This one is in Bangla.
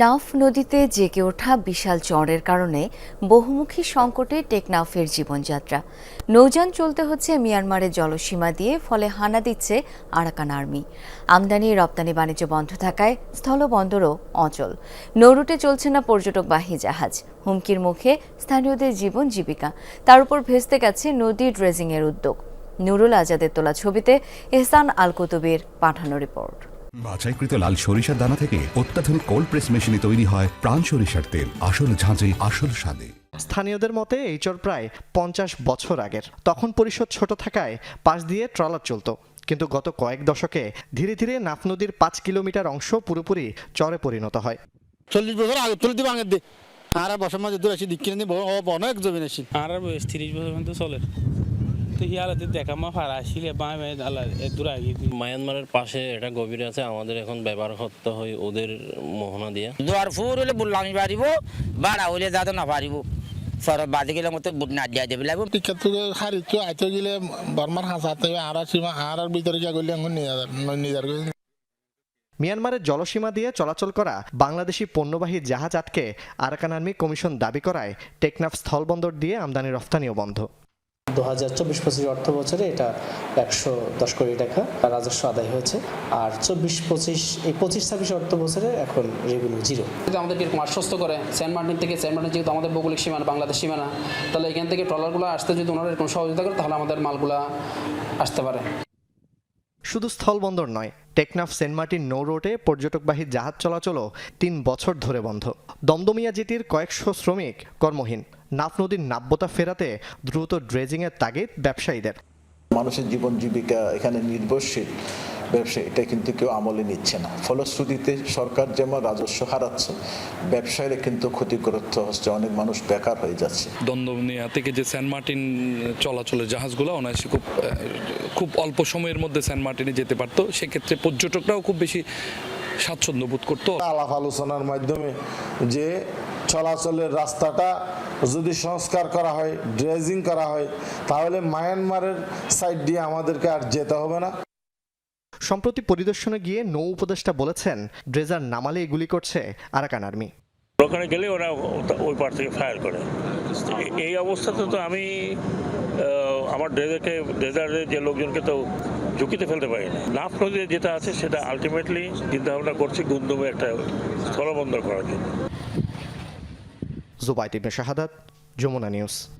নাফ নদীতে জেগে ওঠা বিশাল চরের কারণে বহুমুখী সংকটে টেকনাফের জীবনযাত্রা। নৌযান চলতে হচ্ছে মিয়ানমারের জলসীমা দিয়ে, ফলে হানা দিচ্ছে আরাকান আর্মি। আমদানি রপ্তানি বাণিজ্য বন্ধ থাকায় স্থলবন্দরও অচল। নৌরুটে চলছে না পর্যটকবাহী জাহাজ। হুমকির মুখে স্থানীয়দের জীবন জীবিকা। তার উপর ভেস্তে গেছে নদী ড্রেজিংয়ের উদ্যোগ। নুরুল আজাদের তোলা ছবিতে এহসান আল কুতুবের পাঠানো রিপোর্ট। বাছাইকৃত লাল সরিষার দানা থেকে অত্যাধুনিক কোল্ড প্রেস মেশিনে তৈরি হয় প্রাণ সরিষার তেল। আসল ঝাঁঝে আসল স্বাদে। স্থানীয়দের মতে এই চর প্রায় পঞ্চাশ বছর আগের। তখন পরিষদ ছোট থাকায় পাশ দিয়ে ট্রলার চলতো। কিন্তু গত কয়েক দশকে ধীরে ধীরে নাফ নদীর পাঁচ কিলোমিটার অংশ পুরোপুরি চরে পরিণত হয়। চল্লিশ বছর আগে তুলে দিব আগে দে আর বছর মাঝে দূর আসি দিক কিনে অনেক জমিন আসি আর বয়স তিরিশ বছর পর্যন্ত চলে। তো হিয়ালাতে দেখা মা ফারা আসলে বাঁ আল্লাহ দূর আগে মায়ানমারের পাশে এটা গভীরে আছে আমাদের এখন ব্যবহার করতে হয় ওদের মোহনা দিয়ে। দুয়ার ফুর হলে বুল্লামি পারিব বাড়া হইলে যাতে না পারিব সরব বাদে গেলে মতো বুট না দিয়া দেবে লাগবে। টিকেট থেকে হারিতো আইতে গেলে বর্মার হাসাতে আর সীমা আর আর ভিতরে গিয়ে গেলে এখন নিজার মিয়ানমারের জলসীমা দিয়ে চলাচল করা বাংলাদেশি পণ্যবাহী জাহাজ আটকে আরাকান আর্মি কমিশন দাবি করায় টেকনাফ স্থলবন্দর দিয়ে আমদানি রফতানিও বন্ধ। দু হাজার চব্বিশ পঁচিশ অর্থ বছরে এটা একশো দশ কোটি টাকা রাজস্ব আদায় হয়েছে। আর চব্বিশ পঁচিশ এই পঁচিশ ছাব্বিশ অর্থ বছরে এখন রেভিনিউ জিরো যদি আমাদেরকে এরকম আশ্বস্ত করে সেন্ট মার্টিন থেকে সেন্ট মার্টিন যেহেতু আমাদের ভৌগোলিক সীমানা বাংলাদেশ সীমানা তাহলে এখান থেকে ট্রলারগুলো আসতে যদি ওনারা এরকম সহযোগিতা করে তাহলে আমাদের মালগুলা আসতে পারে। শুধু স্থলবন্দর নয় টেকনাফ সেন্ট মার্টিন নৌ রোডে পর্যটকবাহী জাহাজ চলাচলও তিন বছর ধরে বন্ধ। দমদমিয়া জেটির কয়েকশো শ্রমিক কর্মহীন। নাফ নদীর নাব্যতা ফেরাতে দ্রুত ড্রেজিংয়ের তাগিদ ব্যবসায়ীদের। মানুষের জীবন জীবিকা এখানে নির্ভরশীল। ব্যবসা এটা কিন্তু কেউ আমলে নিচ্ছে না। ফলশ্রুতিতে সরকার যেমন রাজস্ব হারাচ্ছে ব্যবসায়ীরা কিন্তু ক্ষতিগ্রস্ত হচ্ছে অনেক মানুষ বেকার হয়ে যাচ্ছে। দন্দমিয়া থেকে যে সেন্ট মার্টিন চলাচলের জাহাজগুলো অনায়াসে খুব খুব অল্প সময়ের মধ্যে সেন্ট মার্টিনে যেতে পারতো। সেক্ষেত্রে পর্যটকরাও খুব বেশি স্বাচ্ছন্দ্য বোধ করতো। আলাপ আলোচনার মাধ্যমে যে চলাচলের রাস্তাটা যদি সংস্কার করা হয় ড্রেজিং করা হয় তাহলে মায়ানমারের সাইড দিয়ে আমাদেরকে আর যেতে হবে না। সম্প্রতি পরিদর্শনে গিয়ে নৌ উপদেষ্টা বলেছেন ড্রেজার নামালেই গুলি করছে আরাকান আর্মি। ওখানে গেলে ওরা ওই পার থেকে ফায়ার করে। এই অবস্থাতে তো আমি আমার ড্রেজারকে ডেজার্টের যে লোকজনকে তো ঝুঁকিতে ফেলতে পারি না। নাফ নদীতে যেটা আছে সেটা আলটিমেটলি চিন্তাভাবনা করছি গুন্দমে একটা স্থলবন্দর করার জন্য। জুবাইদ ইবনে শাহাদাত যমুনা নিউজ।